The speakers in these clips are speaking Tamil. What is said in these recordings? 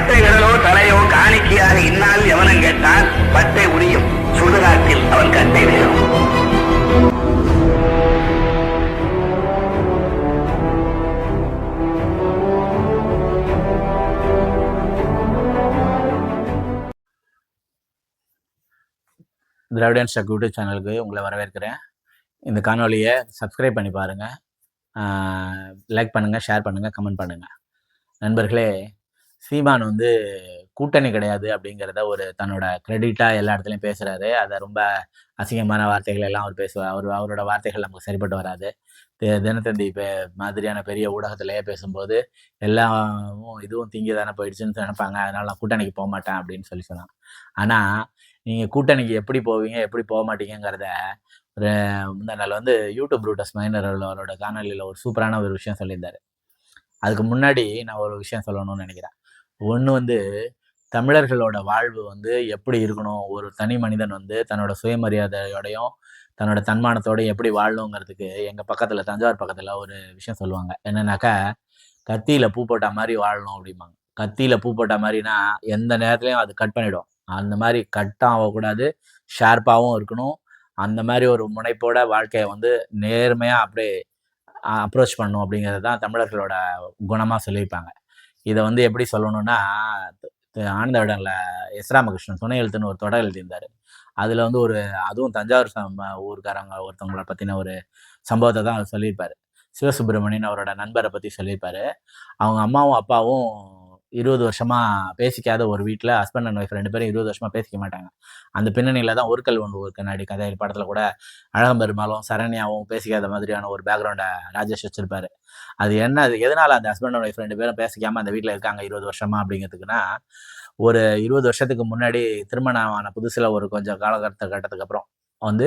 பட்டை விரலோ தலையோ காணிக்கையாக இந்நாள் எவனும் கேட்டால் பட்டை உரியும். சுடுகாட்டில் அவன் கட்டை விழும் திராவிடன் யூடியூப் சேனலுக்கு உங்களை வரவேற்கிறேன். இந்த காணொலியை சப்ஸ்கிரைப் பண்ணி பாருங்கள் லைக் பண்ணுங்கள் ஷேர் பண்ணுங்கள் கமெண்ட் பண்ணுங்கள் நண்பர்களே சீமான் வந்து கூட்டணி கிடையாது அப்படிங்கிறத ஒரு தன்னோட கிரெடிட்டாக எல்லா இடத்துலையும் பேசுகிறாரு அதை ரொம்ப அசிங்கமான வார்த்தைகள் எல்லாம் அவர் பேசுவார் அவர் அவரோட வார்த்தைகள் நமக்கு சரிப்பட்டு வராது. தினத்தந்தி பே மாதிரியான பெரிய ஊடகத்திலேயே பேசும்போது எல்லாம் இதுவும் திங்கி தானே போயிடுச்சுன்னு நினைப்பாங்க. அதனால நான் கூட்டணிக்கு போக மாட்டேன் அப்படின்னு சொல்லி சொன்னான். ஆனால் நீங்கள் கூட்டணிக்கு எப்படி போவீங்க எப்படி போக மாட்டீங்கிறத ஒரு முந்தா நாள் வந்து யூடியூப் ரூட்டஸ் மைனர் அவரோட காணொலியில் ஒரு சூப்பரான ஒரு விஷயம் சொல்லியிருந்தாரு. அதுக்கு முன்னாடி நான் ஒரு விஷயம் சொல்லணும்னு நினைக்கிறேன். ஒன்று வந்து தமிழர்களோட வாழ்வு வந்து எப்படி இருக்கணும்? ஒரு தனி மனிதன் வந்து தன்னோட சுயமரியாதையோடையும் தன்னோட தன்மானத்தோடையும் எப்படி வாழணுங்கிறதுக்கு எங்கள் பக்கத்தில் தஞ்சாவூர் பக்கத்தில் ஒரு விஷயம் சொல்லுவாங்க. என்னன்னாக்கா கத்தியில் பூ போட்ட மாதிரி வாழணும் அப்படிம்பாங்க. கத்தியில் பூ போட்ட மாதிரினா எந்த நேரத்துலையும் அது கட் பண்ணிடும். அந்த மாதிரி கட்டாக ஆகக்கூடாது ஷார்ப்பாகவும் இருக்கணும். அந்த மாதிரி ஒரு முனைப்போட வாழ்க்கையை வந்து நேர்மையாக அப்படியே அப்ரோச் பண்ணணும் அப்படிங்கிறது தான் தமிழர்களோட குணமாக சொல்லியிருப்பாங்க. இதை வந்து எப்படி சொல்லணும்னா த- ஆனந்த விடனில் எஸ். ராமகிருஷ்ணன் துணை எழுத்துன்னு ஒரு தொடர் எழுதியிருந்தார். அதில் வந்து ஒரு அதுவும் தஞ்சாவூர் சம் ஊருக்காரங்க ஒருத்தவங்கள பற்றின ஒரு சம்பவத்தை தான் அவர் சொல்லியிருப்பார். சிவசுப்பிரமணியன் அவரோட நண்பரை பற்றி சொல்லியிருப்பாரு. அவங்க அம்மாவும் அப்பாவும் இருபது வருஷமா பேசிக்காத ஒரு வீட்டில் ஹஸ்பண்ட் அண்ட் ஒய்ஃப் ரெண்டு பேரும் இருபது வருஷமா பேசிக்க மாட்டாங்க. அந்த பின்னணியில தான் ஒரு கல் ஒன்று ஒரு கண்ணாடி கதை படத்தில் கூட அழகம்பெருமாளும் சரண்யாவும் பேசிக்காத மாதிரியான ஒரு பேக்ரவுண்டை ராஜேஷ் வச்சிருப்பாரு. அது என்ன அது எதனால அந்த ஹஸ்பண்ட் அண்ட் ஒய்ஃப் ரெண்டு பேரும் பேசிக்காம அந்த வீட்டில் இருக்காங்க இருபது வருஷமா அப்படிங்கிறதுக்குன்னா ஒரு இருபது வருஷத்துக்கு முன்னாடி திருமணம் ஆன புதுசில் ஒரு கொஞ்சம் காலகட்ட கட்டத்துக்கு அப்புறம் வந்து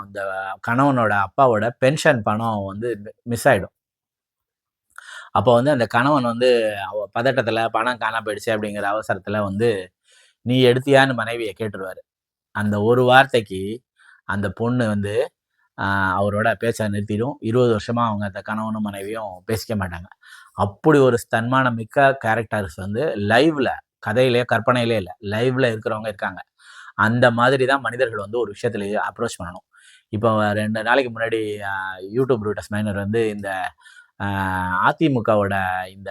அந்த கணவனோட அப்பாவோட பென்ஷன் பணம் வந்து மிஸ் ஆகிடும் அப்போ வந்து அந்த கணவன் வந்து அவ பதட்டத்தில் பணம் காணாம போயிடுச்சு அப்படிங்கிற அவசரத்தில் வந்து நீ எடுத்தியான்னு மனைவியை கேட்டுருவாரு. அந்த ஒரு வார்த்தைக்கு அந்த பொண்ணு வந்து அவரோட பேச்சை நிறுத்திடும். இருபது வருஷமாக அவங்க அந்த கணவனும் மனைவியும் பேசிக்க மாட்டாங்க. அப்படி ஒரு தன்மானம் மிக்க கேரக்டர்ஸ் வந்து லைவ்ல கதையிலே கற்பனையிலே இல்லை லைவ்ல இருக்கிறவங்க இருக்காங்க. அந்த மாதிரி தான் மனிதர்கள் வந்து ஒரு விஷயத்துல அப்ரோச் பண்ணணும். இப்போ ரெண்டு நாளைக்கு முன்னாடி யூடியூப் ரூட்டஸ் மைனர் வந்து இந்த அதிமுகவோட இந்த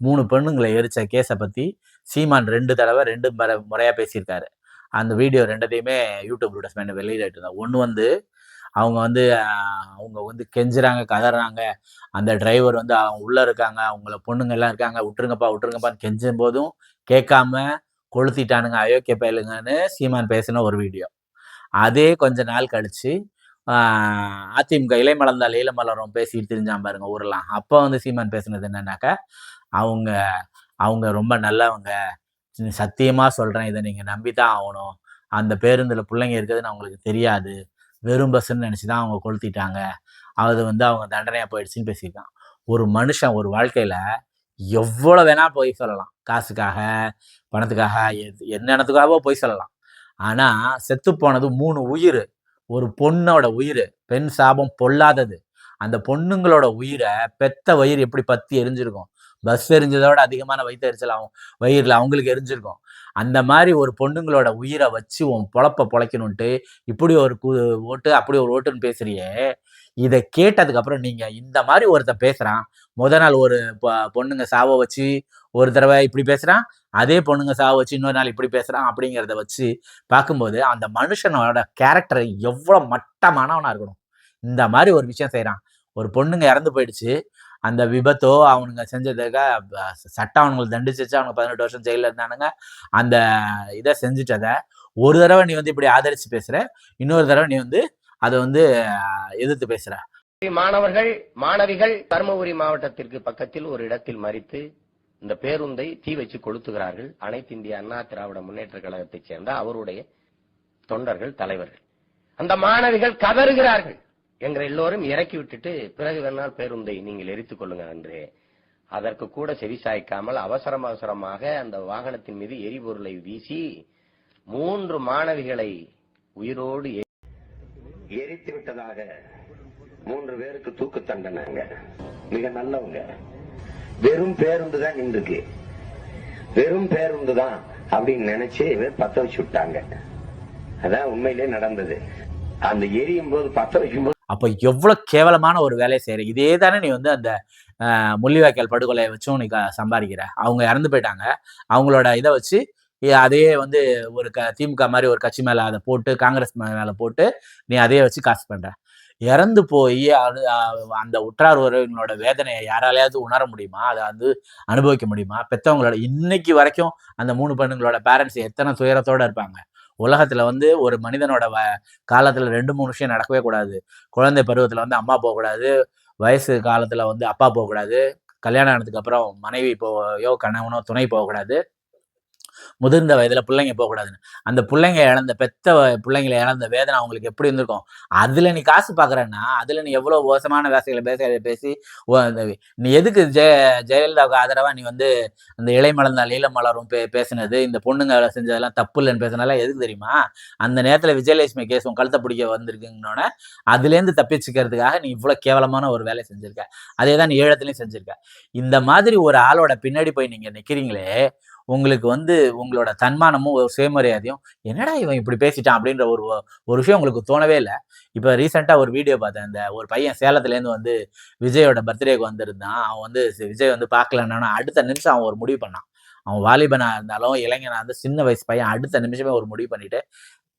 மூணு பெண்ணுங்களை எரிச்ச கேஸை பற்றி சீமான் ரெண்டு தடவை ரெண்டு முறை முறையாக பேசியிருக்காரு. அந்த வீடியோ ரெண்டத்தையுமே யூடியூப் ரூட்டஸ் வெளியிட்டு இருந்தா ஒன்று வந்து அவங்க வந்து அவங்க வந்து கெஞ்சுறாங்க கதறாங்க. அந்த டிரைவர் வந்து அவங்க உள்ளே இருக்காங்க அவங்கள பொண்ணுங்க எல்லாம் இருக்காங்க விட்டுருங்கப்பா விட்டுருங்கப்பான்னு கெஞ்சும் போதும் கேட்காம கொளுத்திட்டானுங்க அயோக்கிய பயலுங்கன்னு சீமான் பேசின ஒரு வீடியோ. அதே கொஞ்ச நாள் கழித்து அதிமுக இலை மலர்ந்தால் ஈழ மலரும் பேசிட்டு திரிஞ்சான் பாருங்க ஊரெல்லாம். அப்போ வந்து சீமான் பேசுனது என்னன்னாக்கா அவங்க அவங்க ரொம்ப நல்லவங்க. சத்தியமாக சத்தியமா சொல்றேன் இதை நீங்க தான் ஆகணும். அந்த பேருந்துல பிள்ளைங்க இருக்குதுன்னு அவங்களுக்கு தெரியாது. வெறும் பஸ்ன்னு நினச்சி தான் அவங்க கொளுத்திட்டாங்க. அது வந்து அவங்க தண்டனையா போயிடுச்சுன்னு பேசியிருக்கான். ஒரு மனுஷன் ஒரு வாழ்க்கையில எவ்வளோ வேணா போய் சொல்லலாம். காசுக்காக பணத்துக்காக எது- என்னென்னத்துக்காகவோ போய் சொல்லலாம். ஆனால் செத்து போனது மூணு உயிர். ஒரு பொண்ணோட உயிர் பெண் சாபம் பொல்லாதது. அந்த பொண்ணுங்களோட உயிரை பெத்த வயிறு எப்படி பத்தி எரிஞ்சிருக்கும்? பஸ் எரிஞ்சதோட அதிகமான வயிற்று எரிச்சல் ஆகும். வயிறில் அவங்களுக்கு எரிஞ்சிருக்கும். அந்த மாதிரி ஒரு பொண்ணுங்களோட உயிரை வச்சு உன் பொழப்ப பொழைக்கணுன்ட்டு இப்படி ஒரு கு ஓட்டு அப்படி ஒரு ஓட்டுன்னு பேசுறியே இதை கேட்டதுக்கப்புறம் நீங்கள் இந்த மாதிரி ஒருத்தன் பேசுகிறான் முத நாள் ஒரு பொண்ணுங்க சாவை வச்சு ஒரு தடவை இப்படி பேசுகிறான் அதே பொண்ணுங்க சாவ வச்சு இன்னொரு நாள் இப்படி பேசுகிறான் அப்படிங்கிறத வச்சு பார்க்கும்போது அந்த மனுஷனோட கேரக்டர் எவ்வளோ மட்டமானவனாக இருக்கணும். இந்த மாதிரி ஒரு விஷயம் செய்கிறான் ஒரு பொண்ணுங்க இறந்து போயிடுச்சு. அந்த விபத்தோ அவனுங்க செஞ்சதுக்காக சட்டம் அவனுங்களுக்கு தண்டிச்சிச்சு அவனுக்கு பதினெட்டு வருஷம் ஜெயிலில் இருந்தானுங்க. அந்த இதை செஞ்சுட்டத ஒரு தடவை நீ வந்து இப்படி ஆதரித்து பேசுகிற இன்னொரு தடவை நீ வந்து அதை வந்து எதிர்த்து பேசுற. மாணவர்கள் மாணவிகள் தருமபுரி மாவட்டத்திற்கு பக்கத்தில் ஒரு இடத்தில் மறித்து இந்த பேருந்தை தீ வச்சு கொளுத்துகிறார்கள். அனைத்து இந்திய அண்ணா திராவிட முன்னேற்ற கழகத்தைச் சேர்ந்த அவருடைய தொண்டர்கள் தலைவர்கள். அந்த மாணவிகள் கதறுகிறார்கள். எங்களை எல்லோரும் இறக்கி விட்டுட்டு பிறகு வேணால் பேருந்தை நீங்கள் எரித்துக் கொள்ளுங்கள் என்று அதற்கு கூட செவிசாய்க்காமல் அவசரம் அவசரமாக அந்த வாகனத்தின் மீது எரிபொருளை வீசி மூன்று மாணவிகளை உயிரோடு எரித்து விட்டதாக மூன்று பேருக்கு தூக்கு தண்டனைங்க. மிக நல்லவங்க. வெறும் பேருந்து தான் நின்றுக்கு. வெறும் பேருந்து தான் அப்படின்னு நினைச்சு இவர் பத்த வச்சு விட்டாங்க. அதான் உண்மையிலே நடந்தது. அந்த எரியும் போது பத்த வைக்கும் போது அப்ப எவ்வளவு கேவலமான ஒரு வேலையை செய்யற இதே தானே நீ வந்து அந்த ஆஹ், முள்ளிவாய்க்கால் படுகொலையை வச்சும் நீ சம்பாதிக்கிற. அவங்க இறந்து போயிட்டாங்க. அவங்களோட இதை வச்சு அதையே வந்து ஒரு க திமுக மாதிரி ஒரு கட்சி மேலே அதை போட்டு காங்கிரஸ் மேலே போட்டு நீ அதையே வச்சு காசு பண்ணுற இறந்து போய் அது- அந்த உற்றார் உறவினங்களோட வேதனையை யாராலையாவது உணர முடியுமா? அதை வந்து அனுபவிக்க முடியுமா? பெற்றவங்களோட இன்னைக்கு வரைக்கும் அந்த மூணு பெண்ணுங்களோட பேரண்ட்ஸ் எத்தனை துயரத்தோடு இருப்பாங்க? உலகத்துல வந்து ஒரு மனிதனோட வ காலத்துல ரெண்டு மூணு விஷயம் நடக்கவே கூடாது. குழந்தை பருவத்துல வந்து அம்மா போகக்கூடாது. வயசு காலத்துல வந்து அப்பா போகக்கூடாது. கல்யாணம் ஆனதுக்கு அப்புறம் மனைவி போயோ கணவனோ துணை போகக்கூடாது. முதிர்ந்த வயதுல பிள்ளைங்க போகக்கூடாதுன்னு. அந்த பிள்ளைங்க இழந்த பெத்த பிள்ளைங்களை இழந்த வேதனை அவங்களுக்கு எப்படி இருந்திருக்கும்? அதுல நீ காசு பாக்குறன்னா அதுல நீ எவ்வளவு மோசமான வேசைகளை பேச பேசி நீ எதுக்கு ஜெய ஜெயலலிதாவுக்கு ஆதரவா நீ வந்து அந்த இலை மலர்ந்தால் ஈழம் மலரும் பே பேசினது இந்த பொண்ணுங்க செஞ்சதெல்லாம் தப்பு இல்லைன்னு பேசினாலாம் எதுக்கு தெரியுமா? அந்த நேரத்துல விஜயலட்சுமி கேஸ் உன் கழுத்தை பிடிக்க வந்திருக்குன்னொன்னே அதுலேருந்து தப்பிச்சுக்கிறதுக்காக நீ இவ்வளவு கேவலமான ஒரு வேலையை செஞ்சிருக்க. அதே தான் நீ ஈழத்துலையும் செஞ்சுருக்க. இந்த மாதிரி ஒரு ஆளோட பின்னாடி போய் நீங்க நிக்கிறீங்களே உங்களுக்கு வந்து உங்களோட தன்மானமும் ஒரு சுயமரியாதையும் என்னடா இவன் இப்படி பேசிட்டான்? அப்படின்ற ஒரு ஒரு விஷயம் உங்களுக்கு தோணவே இல்லை. இப்போ ரீசெண்டாக ஒரு வீடியோ பார்த்தேன். இந்த ஒரு பையன் சேலத்துலேருந்து வந்து விஜயோட பர்த்டேக்கு வந்திருந்தான். அவன் வந்து விஜய் வந்து பார்க்கலன்னா அடுத்த நிமிஷம் அவன் ஒரு முடிவு பண்ணான். அவன் வாலிபனா இருந்தாலும் இளைஞனாக இருந்து சின்ன வயசு பையன் அடுத்த நிமிஷமே ஒரு முடிவு பண்ணிட்டு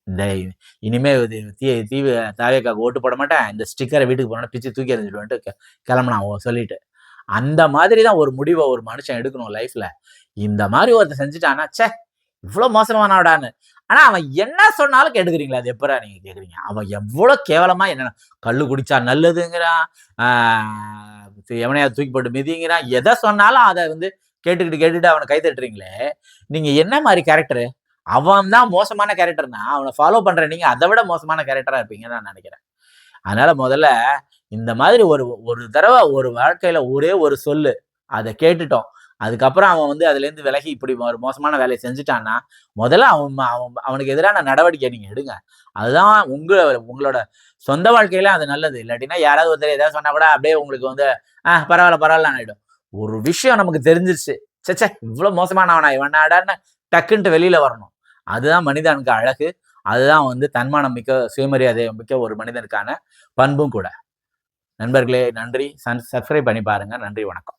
இந்த இனிமே தீ தீவு தாவேக்காக்கு ஓட்டு போட மாட்டேன். இந்த ஸ்டிக்கரை வீட்டுக்கு போனோன்னா பிச்சு தூக்கி எறிஞ்சிடுவேன்ட்டு கெ- அவன் சொல்லிட்டு. அந்த மாதிரி தான் ஒரு முடிவை ஒரு மனுஷன் எடுக்கணும் லைஃப்ல இந்த மாதிரி ஒருத்தன் செஞ்சுட்டானா ச்சே இவ்வளோ மோசமானவடான்னு. ஆனால் அவன் என்ன சொன்னாலும் கேட்டுக்கிறீங்களா? அது எப்பரா நீங்கள் கேட்குறீங்க அவன் எவ்வளோ கேவலமாக என்ன கல் குடிச்சா நல்லதுங்கிறான் எவனையா தூக்கி போட்டு மிதிங்கிறான். எதை சொன்னாலும் அதை வந்து கேட்டுக்கிட்டு கேட்டுட்டு அவனை கை தட்டுறீங்களே நீங்கள் என்ன மாதிரி கேரக்டரு அவன் தான் மோசமான கேரக்டர்னா அவனை ஃபாலோ பண்ணுற நீங்கள் அதை விட மோசமான கேரக்டராக இருப்பீங்கன்னு நான் நினைக்கிறேன். அதனால் முதல்ல இந்த மாதிரி ஒரு ஒரு தடவை ஒரு வாழ்க்கையில் ஒரே ஒரு சொல்லு அதை கேட்டுட்டோம். அதுக்கப்புறம் அவன் வந்து அதுலேருந்து விலகி இப்படி ஒரு மோசமான வேலையை செஞ்சுட்டான்னா முதல்ல அவன் அவன் அவனுக்கு எதிரான நடவடிக்கை நீங்கள் எடுங்க. அதுதான் உங்களை உங்களோட சொந்த வாழ்க்கையில அது நல்லது. இல்லாட்டினா யாராவது ஒருத்தர் ஏதாவது சொன்னா கூட அப்படியே உங்களுக்கு வந்து ஆ பரவாயில்ல பரவாயில்ல ஆகிடும் ஒரு விஷயம் நமக்கு தெரிஞ்சிருச்சு. சச்சே இவ்வளோ மோசமானவனா இவனாடான்னு டக்குன்ட்டு வெளியில வரணும். அதுதான் மனிதனுக்கு அழகு. அதுதான் வந்து தன்மானம் மிக்க சுயமரியாதை மிக்க ஒரு மனிதனுக்கான பண்பும் கூட. நண்பர்களே நன்றி. சன் சப்ஸ்கிரைப் பண்ணி பாருங்க. நன்றி வணக்கம்.